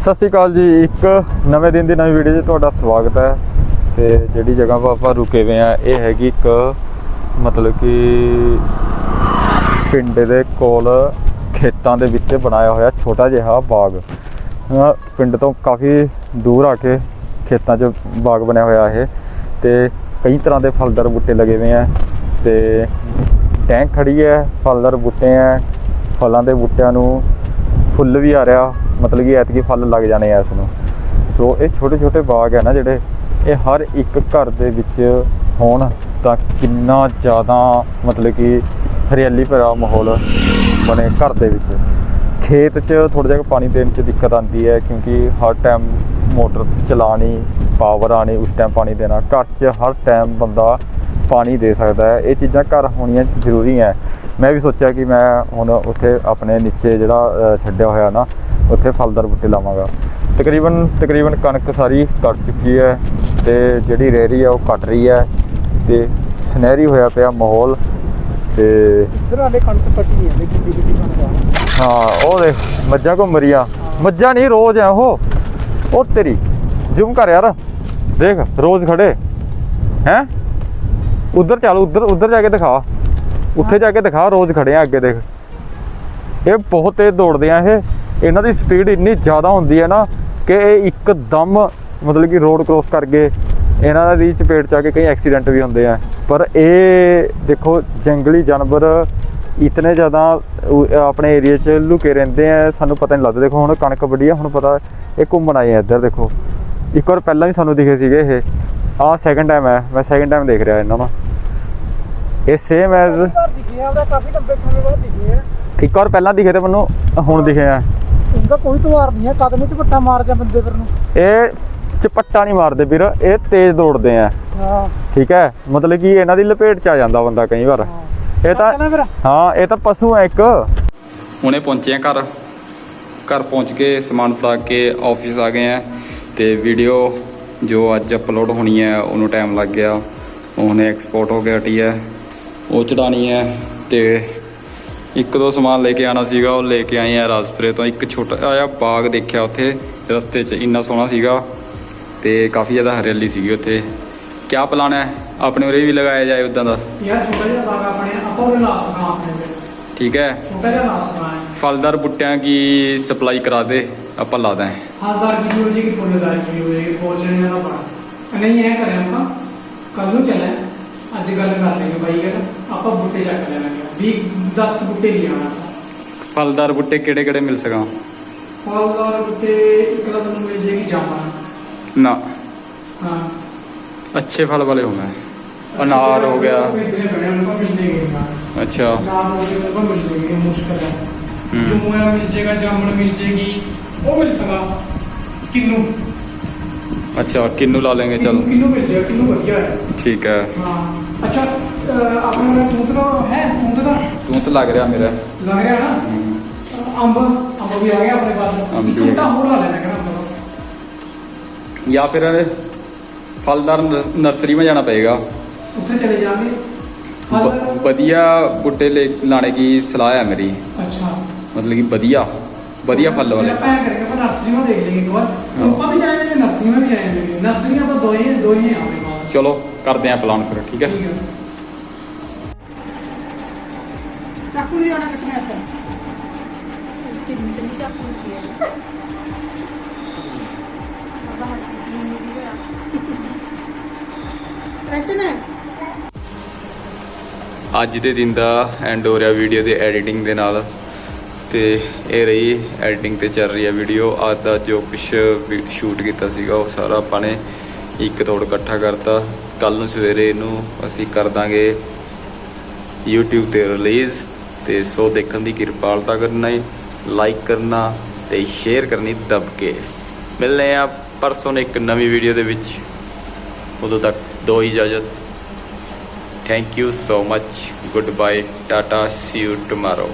ਸਤਿ ਸ਼੍ਰੀ ਅਕਾਲ ਜੀ, ਇੱਕ ਨਵੇਂ ਦਿਨ ਦੀ ਨਵੀਂ ਵੀਡੀਓ 'ਚ ਤੁਹਾਡਾ ਸਵਾਗਤ ਹੈ। ਤੇ ਜਿਹੜੀ ਜਗ੍ਹਾ 'ਤੇ ਆਪਾਂ ਰੁਕੇ ਹੋਏ ਆ, ਇਹ ਹੈਗੀ ਇੱਕ ਮਤਲਬ ਕਿ ਪਿੰਡ ਦੇ ਕੋਲ ਖੇਤਾਂ ਦੇ ਵਿੱਚ ਬਣਾਇਆ ਹੋਇਆ ਛੋਟਾ ਜਿਹਾ ਬਾਗ। ਪਿੰਡ ਤੋਂ ਕਾਫੀ ਦੂਰ ਆ ਕੇ ਖੇਤਾਂ 'ਚ ਬਾਗ ਬਣਿਆ ਹੋਇਆ ਇਹ। ਤੇ ਕਈ ਤਰ੍ਹਾਂ ਦੇ ਫਲਦਾਰ ਬੂਟੇ ਲੱਗੇ ਹੋਏ ਆ। ਤੇ ਟੈਂਕ ਖੜੀ ਹੈ, ਫਲਦਾਰ ਬੂਟੇ ਆ, ਫਲਾਂ ਦੇ ਬੂਟਿਆਂ ਨੂੰ ਫੁੱਲ ਵੀ ਆ ਰਿਹਾ, ਮਤਲਬ ਕਿ ਐਤਕੀ ਫਲ ਲੱਗ ਜਾਣੇ ਆ ਇਸ ਨੂੰ। ਸੋ ਇਹ ਛੋਟੇ ਛੋਟੇ ਬਾਗ ਹੈ ਨਾ ਜਿਹੜੇ, ਇਹ ਹਰ ਇੱਕ ਘਰ ਦੇ ਵਿੱਚ ਹੋਣ ਤਾਂ ਕਿੰਨਾ ਜ਼ਿਆਦਾ, ਮਤਲਬ ਕਿ ਹਰਿਆਲੀ ਭਰਾ ਮਾਹੌਲ ਬਣੇ ਘਰ ਦੇ ਵਿੱਚ। ਖੇਤ 'ਚ ਥੋੜਾ ਜਿਹਾ ਪਾਣੀ ਦੇਣ 'ਚ ਦਿੱਕਤ ਆਉਂਦੀ ਹੈ, ਕਿਉਂਕਿ ਹਰ ਟਾਈਮ ਮੋਟਰ ਚਲਾਣੀ, ਪਾਵਰ ਆਣੀ ਉਸ ਟਾਈਮ ਪਾਣੀ ਦੇਣਾ। ਘਰ 'ਚ ਹਰ ਟਾਈਮ ਬੰਦਾ ਪਾਣੀ ਦੇ ਸਕਦਾ ਹੈ। ਇਹ ਚੀਜ਼ਾਂ ਘਰ ਹੋਣੀਆਂ ਜ਼ਰੂਰੀ ਹੈ। ਮੈਂ ਵੀ ਸੋਚਿਆ ਕਿ ਮੈਂ ਹੁਣ ਉੱਥੇ ਆਪਣੇ ਨੀਚੇ ਜਿਹੜਾ ਛੱਡਿਆ ਹੋਇਆ ਨਾ ਉੱਥੇ ਫਲਦਾਰ ਬੂਟੇ ਲਾਵਾਂਗਾ। ਤਕਰੀਬਨ ਤਕਰੀਬਨ ਕਣਕ ਸਾਰੀ ਕੱਟ ਚੁੱਕੀ ਹੈ ਤੇ ਜਿਹੜੀ ਰੇਹੜੀ ਆ ਉਹ ਕੱਟ ਰਹੀ ਹੈ ਤੇ ਸੁਨਹਿਰੀ ਹੋਇਆ ਪਿਆ ਮਾਹੌਲ ਤੇ ਇਧਰ ਆਲੇ ਕਣਕ ਪੱਟੀ ਹੈ ਕਿੱਡੀ ਕਿੱਡੀ ਕਣਕ ਹਾਂ ਉਹ ਦੇਖ ਮੱਝਾਂ ਘੁੰਮ ਰਹੀਆਂ। ਮੱਝਾਂ ਨਹੀਂ ਰੋਜ਼ ਆ ਉਹ। ਉਹ ਤੇਰੀ ਜ਼ੂਮ ਕਰ ਯਾਰ। ਦੇਖ ਰੋਜ਼ ਖੜੇ। ਹੈ? ਉਧਰ ਚੱਲ ਉਧਰ ਉਧਰ ਜਾ ਕੇ ਦਿਖਾ। ਉੱਥੇ ਜਾ ਕੇ ਦਿਖਾ, ਰੋਜ਼ ਖੜੇ ਆ ਅੱਗੇ ਦੇਖ। ਇਹ ਬਹੁਤ ਤੇਜ਼ ਦੌੜਦੇ ਆ ਇਹ। ਇਹਨਾਂ ਦੀ ਸਪੀਡ ਇੰਨੀ ਜ਼ਿਆਦਾ ਹੁੰਦੀ ਹੈ ਨਾ ਕਿ ਇਹ ਇੱਕਦਮ ਮਤਲਬ ਕਿ ਰੋਡ ਕ੍ਰੋਸ ਕਰ ਗਏ। ਇਹਨਾਂ ਦੀ ਚਪੇਟ ਚ ਆ ਕੇ ਕਈ ਐਕਸੀਡੈਂਟ ਵੀ ਹੁੰਦੇ ਆ। ਪਰ ਇਹ ਦੇਖੋ, ਜੰਗਲੀ ਜਾਨਵਰ ਇਤਨੇ ਜ਼ਿਆਦਾ ਆਪਣੇ ਏਰੀਆ 'ਚ ਲੁਕੇ ਰਹਿੰਦੇ ਆ, ਸਾਨੂੰ ਪਤਾ ਨਹੀਂ ਲੱਗਦਾ। ਦੇਖੋ, ਹੁਣ ਕਣਕ ਵੱਡੀ ਆ, ਹੁਣ ਪਤਾ ਇਹ ਘੁੰਮਣ ਆਏ ਆ ਇੱਧਰ, ਦੇਖੋ। ਇੱਕ ਵਾਰ ਪਹਿਲਾਂ ਵੀ ਸਾਨੂੰ ਦਿਖੇ ਸੀਗੇ ਇਹ। ਆਹ ਸੈਕੰਡ ਟਾਈਮ ਹੈ ਮੈਂ ਸੈਕੰਡ ਟਾਈਮ ਦੇਖ ਰਿਹਾ ਇਹਨਾਂ ਨੂੰ। ਇਹ ਸੇਮ ਐਜ਼ ਘਰ ਦਿਖੇ ਆ ਉਹਦਾ ਕਾਫੀ ਲੰਬੇ ਸਮੇਂ ਬਾਅਦ ਦਿਖੇ ਆ। ਇੱਕ ਵਾਰ ਪਹਿਲਾਂ ਦਿਖੇ ਤੇ ਮੈਨੂੰ ਹੁਣ ਦਿਖੇ ਆ। ਉਹਦਾ ਕੋਈ ਤਵਾਰ ਨਹੀਂ ਹੈ ਕਦਮ ਵਿੱਚ ਵੱਟਾ ਮਾਰ ਜਾ ਬੰਦੇ ਫਿਰ ਨੂੰ। ਇਹ ਚਪੱਟਾ ਨਹੀਂ ਮਾਰਦੇ ਵੀਰ ਇਹ ਤੇਜ਼ ਦੌੜਦੇ ਆ। ਹਾਂ। ਠੀਕ ਹੈ ਮਤਲਬ ਕਿ ਇਹਨਾਂ ਦੀ ਲਪੇਟ ਚ ਆ ਜਾਂਦਾ ਬੰਦਾ ਕਈ ਵਾਰ। ਇਹ ਤਾਂ ਹਾਂ ਇਹ ਤਾਂ ਪਸ਼ੂ ਹੈ ਇੱਕ। ਹੁਣੇ ਪਹੁੰਚੇ ਆ ਘਰ। ਘਰ ਪਹੁੰਚ ਕੇ ਸਮਾਨ ਫੜਾ ਕੇ ਆਫਿਸ ਆ ਗਏ ਆ ਤੇ ਵੀਡੀਓ ਜੋ ਅੱਜ ਅਪਲੋਡ ਹੋਣੀ ਹੈ ਉਹਨੂੰ ਟਾਈਮ ਲੱਗ ਗਿਆ। ਉਹ ਹੁਣੇ ਐਕਸਪੋਰਟ ਹੋ ਕੇ ਹਟੀ ਹੈ ਉਹ ਚੜਾਣੀ ਹੈ ਤੇ ਇੱਕ ਦੋ ਸਮਾਨ ਲੈ ਕੇ ਆਣਾ ਸੀਗਾ ਉਹ ਲੈ ਕੇ ਆਏ ਆ ਰਾਜਪੁਰੇ ਤੋਂ। ਇੱਕ ਛੋਟਾ ਜਿਹਾ ਬਾਗ ਦੇਖਿਆ ਉੱਥੇ ਰਸਤੇ 'ਚ ਇੰਨਾ ਸੋਹਣਾ ਸੀਗਾ ਤੇ ਕਾਫੀ ਜ਼ਿਆਦਾ ਹਰਿਆਲੀ ਸੀਗੀ ਉੱਥੇ। ਕਿਆ ਪਲਾਨ ਹੈ? ਆਪਣੇ ਉਰੇ ਵੀ ਲਗਾਇਆ ਜਾਏ ਉਦਾਂ ਦਾ? ਯਾਰ ਛੋਟਾ ਜਿਹਾ ਬਾਗ ਆਪਣੇ ਆਪਾਂ ਉਹ ਲਾ ਸਕਾ ਆਪਣੇ ਤੇ ਠੀਕ ਹੈ। ਛੋਟਾ ਜਿਹਾ ਲਾ ਸਕਾ ਹੈ। ਫਲਦਾਰ ਬੁੱਟਿਆਂ ਕੀ ਸਪਲਾਈ ਕਰਾ ਦੇ ਆਪਾਂ ਲਾ ਦਾਂ ਹਾਜ਼ਰ ਕੀ ਹੋ ਜਾਏਗੀ ਫੁੱਲਦਾਰ ਕੀ ਹੋ ਜਾਏਗੀ ਬੋਲ ਲੈਣੇ ਦਾ ਬਣਾ। ਨਹੀਂ ਇਹ ਕਰਿਆ ਆਪਾਂ ਕੱਲ ਨੂੰ ਚੱਲੇ ਅੱਜ ਗੱਲ ਕਰਦੇ ਹਾਂ ਬਾਈ ਕਹਿੰਦਾ ਆਪਾਂ ਬੁੱਟੇ ਚੱਕ ਲੈਣਾਗੇ 20 10 ਬੁੱਟੇ ਨਹੀਂ ਆਣਾ ਫਲਦਾਰ ਬੁੱਟੇ ਕਿਹੜੇ ਕਿਹੜੇ ਮਿਲ ਸਕਾਂ ਫਲਦਾਰ ਬੁੱਟੇ ਇੱਕ ਤਾਂ ਤੁਹਾਨੂੰ ਮਿਲ ਜੇਗੀ ਜਾਮਣ। ਨਾ। ਹਾਂ। ਅੱਛੇ ਫਲ ਵਾਲੇ ਹੋ ਮੈਂ ਅਨਾਰ ਹੋ ਗਿਆ ਅੱਛਾ ਜਮੂਆ ਮਿਲ ਜੇਗਾ ਜਾਮਣ ਮਿਲ ਜੇਗੀ ਉਹ ਮਿਲ ਸਕਾ ਕਿੰਨੂ। ਅੱਛਾ ਕਿੰਨੂ ਲਾ ਲਾਂਗੇ ਚਲੋ। ਕਿੰਨੂ ਮਿਲ ਜੇਗਾ ਕਿੰਨੂ ਵਧੀਆ ਹੈ। ਠੀਕ ਹੈ। ਹਾਂ। ਅੱਛਾ ਲੱਗ ਰਿਹਾ ਜਾਂ ਫਿਰ ਫਲਦਾਰ ਨਰਸਰੀ ਮੈਂ ਜਾਣਾ ਪਏਗਾ। ਉੱਥੇ ਚਲੇ ਜਾਵਾਂਗੇ ਵਧੀਆ ਬੁੱਟੇ ਲਾਣੇ ਦੀ ਸਲਾਹ ਹੈ ਮੇਰੀ। ਅੱਛਾ। ਮਤਲਬ ਕਿ ਵਧੀਆ। ਵਧੀਆ ਫਲ ਵਾਲੇ। ਆਪਾਂ ਐਂ ਨਰਸਰੀ ਮਾ ਦੇਖ ਲੇਗੇ ਇੱਕ ਵਾਰ। ਆਪਾਂ ਵੀ ਜਾਏਂਗੇ ਨਰਸਰੀ ਮਾ ਵੀ ਜਾਏਂਗੇ ਨਰਸਰੀ ਆਪਾਂ ਦੋ ਹੀ ਆਉਂਦੇ ਚਲੋ ਕਰਦੇ ਆ ਪਲਾਨ ਫਿਰ ਠੀਕ ਹੈ? ਅੱਜ ਦੇ ਦਿਨ ਦਾ ਐਂਡ ਹੋ ਰਿਹਾ ਵੀਡੀਓ ਦੇ ਐਡੀਟਿੰਗ ਦੇ ਨਾਲ ਤੇ ਇਹ ਰਹੀ ਐਡੀਟਿੰਗ ਤੇ ਚੱਲ ਰਹੀ ਹੈ ਵੀਡੀਓ ਅੱਜ ਦਾ ਜੋ ਕੁਛ ਸ਼ੂਟ ਕੀਤਾ ਸੀਗਾ ਉਹ ਸਾਰਾ ਆਪਾਂ ਨੇ ਇੱਕ ਤੋੜ ਇਕੱਠਾ ਕਰਤਾ। ਕੱਲ ਨੂੰ ਸਵੇਰੇ ਇਹਨੂੰ ਅਸੀਂ ਕਰ ਦਾਂਗੇ YouTube ਤੇ ਰਿਲੀਜ਼ ਤੇ ਸੋ ਦੇਖਣ ਦੀ ਕਿਰਪਾਲਤਾ ਕਰਨਾ ਹੈ ਲਾਈਕ ਕਰਨਾ ਤੇ ਸ਼ੇਅਰ ਕਰਨੀ ਦਬ ਕੇ। ਮਿਲਦੇ ਆ ਪਰਸੋਂ ਇੱਕ ਨਵੀਂ ਵੀਡੀਓ ਦੇ ਵਿੱਚ। ਉਦੋਂ ਤੱਕ ਦੋ ਇਜਾਜ਼ਤ। Thank you so so good bye tata see you tomorrow.